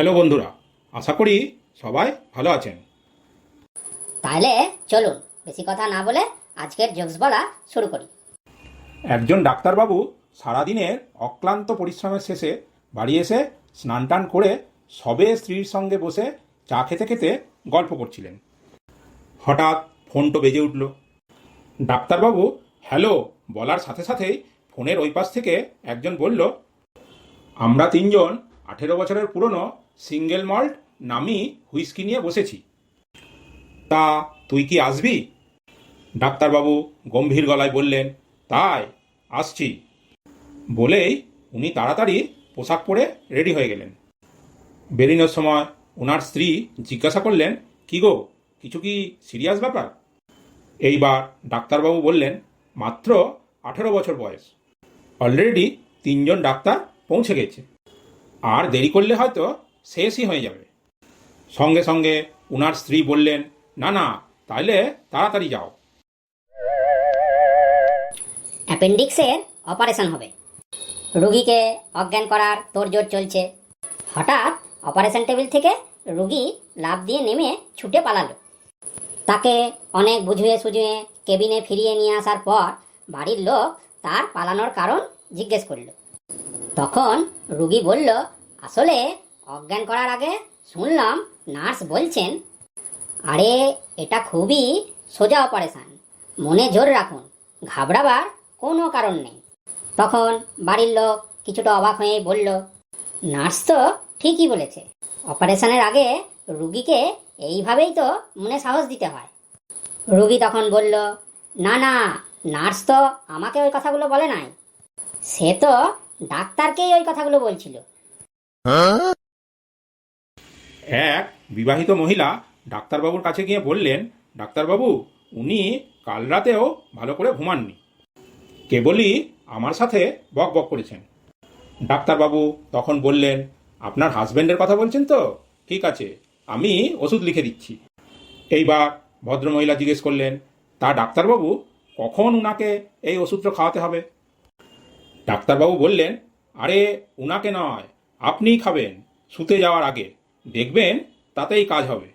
Hello বন্ধুরা আশা করি সবাই ভালো আছেন। তাহলে চলুন বেশি কথা না বলে আজকের জোকস বলা শুরু করি। একজন ডাক্তারবাবু সারাদিনের অক্লান্ত পরিশ্রমের শেষে বাড়ি এসে স্নান টান করে সবে স্ত্রীর সঙ্গে বসে চা খেতে খেতে গল্প করছিলেন। হঠাৎ ফোনটো বেজে উঠল। ডাক্তারবাবু হ্যালো বলার সাথে সাথেই ফোনের ওই পাশ থেকে একজন বলল আমরা তিনজন আঠেরো বছরের পুরনো সিঙ্গেল মল্ট নামি হুইস্কি নিয়ে বসেছি। তা তুই কি আসবি? ডাক্তারবাবু গম্ভীর গলায় বললেন, তাই, আসছি। বলেই উনি তাড়াতাড়ি পোশাক পরে রেডি হয়ে গেলেন। বেরিনোর সময় ওনার স্ত্রী জিজ্ঞাসা করলেন, কি গো, কিছু কি সিরিয়াস ব্যাপার? এইবার ডাক্তারবাবু বললেন, মাত্র আঠেরো বছর বয়স। অলরেডি তিনজন ডাক্তার পৌঁছে গেছে। আর দেরি করলে হয়তো শেষই হয়ে যাবে। সঙ্গে সঙ্গে ওনার স্ত্রী বললেন, না না, তাইলে তাড়াতাড়ি যাও। অ্যাপেন্ডিক্সের অপারেশন হবে। রুগীকে অজ্ঞান করার তোড়জোড় চলছে। হঠাৎ অপারেশন টেবিল থেকে রুগী লাফ দিয়ে নেমে ছুটে পালালো। তাকে অনেক বুঝিয়ে সুঝিয়ে কেবিনে ফিরিয়ে নিয়ে আসার পর বাড়ির লোক তার পালানোর কারণ জিজ্ঞেস করল। তখন রুগী বলল, আসলে অজ্ঞান করার আগে শুনলাম নার্স বলছেন, আরে, এটা খুবই সোজা অপারেশন, মনে জোর রাখুন, ঘাবড়াবার কোনো কারণ নেই। তখন বাড়ির লোক কিছুটা অবাক হয়ে বলল, নার্স তো ঠিকই বলেছে, অপারেশনের আগে রুগীকে এইভাবেই তো মনে সাহস দিতে হয়। রুগী তখন বলল, না না, নার্স তো আমাকে ওই কথাগুলো বলে নাই, সে তো ডাক্তারকেই ওই কথাগুলো বলছিল। এক বিবাহিত মহিলা ডাক্তারবাবুর কাছে গিয়ে বললেন, ডাক্তারবাবু, উনি কাল রাতেও ভালো করে ঘুমাননি। কেবলই আমার সাথে বক বক করেছেন। ডাক্তারবাবু তখন বললেন, আপনার হাজবেন্ডের কথা বলছেন তো? ঠিক আছে, আমি ওষুধ লিখে দিচ্ছি। এইবার ভদ্রমহিলা জিজ্ঞেস করলেন, তা ডাক্তারবাবু, কখন উনাকে এই ওষুধটা খাওয়াতে হবে? ডাক্তারবাবু বললেন, আরে, উনাকে নয়, আপনিই খাবেন, শুতে যাওয়ার আগে। দেখবেন, তাতেই কাজ হবে।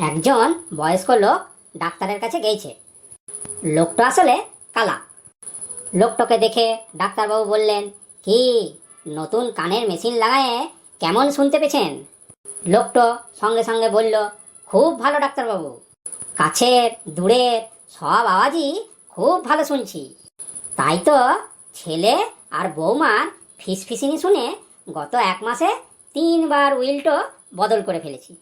একজন বয়স্ক লোক ডাক্তারের কাছে গেছে লোকটা আসলে কালা। লোকটাকে দেখে ডাক্তারবাবু বললেন, কি, নতুন কানের মেশিন লাগায়ে কেমন শুনতে পেয়েছেন? লোকটো সঙ্গে সঙ্গে বলল, খুব ভালো ডাক্তারবাবু। কাছের, দূরের সব আওয়াজই খুব ভালো শুনছি। তাই তো ছেলে আর বৌমার ফিসফিসিনি শুনে গত এক মাসে তিনবার উইলটো বদল করে ফেলেছি।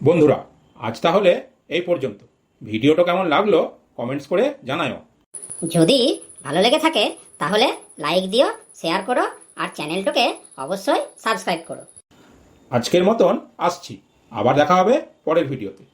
বন্ধুরা আজ তাহলে এই পর্যন্ত। ভিডিওটা কেমন লাগল কমেন্টস করে জানাও যদি ভালো লেগে থাকে তাহলে লাইক দিও শেয়ার করো আর চ্যানেলটাকে অবশ্যই সাবস্ক্রাইব করো। আজকের মতন আসছি। আবার দেখা হবে পরের ভিডিওতে।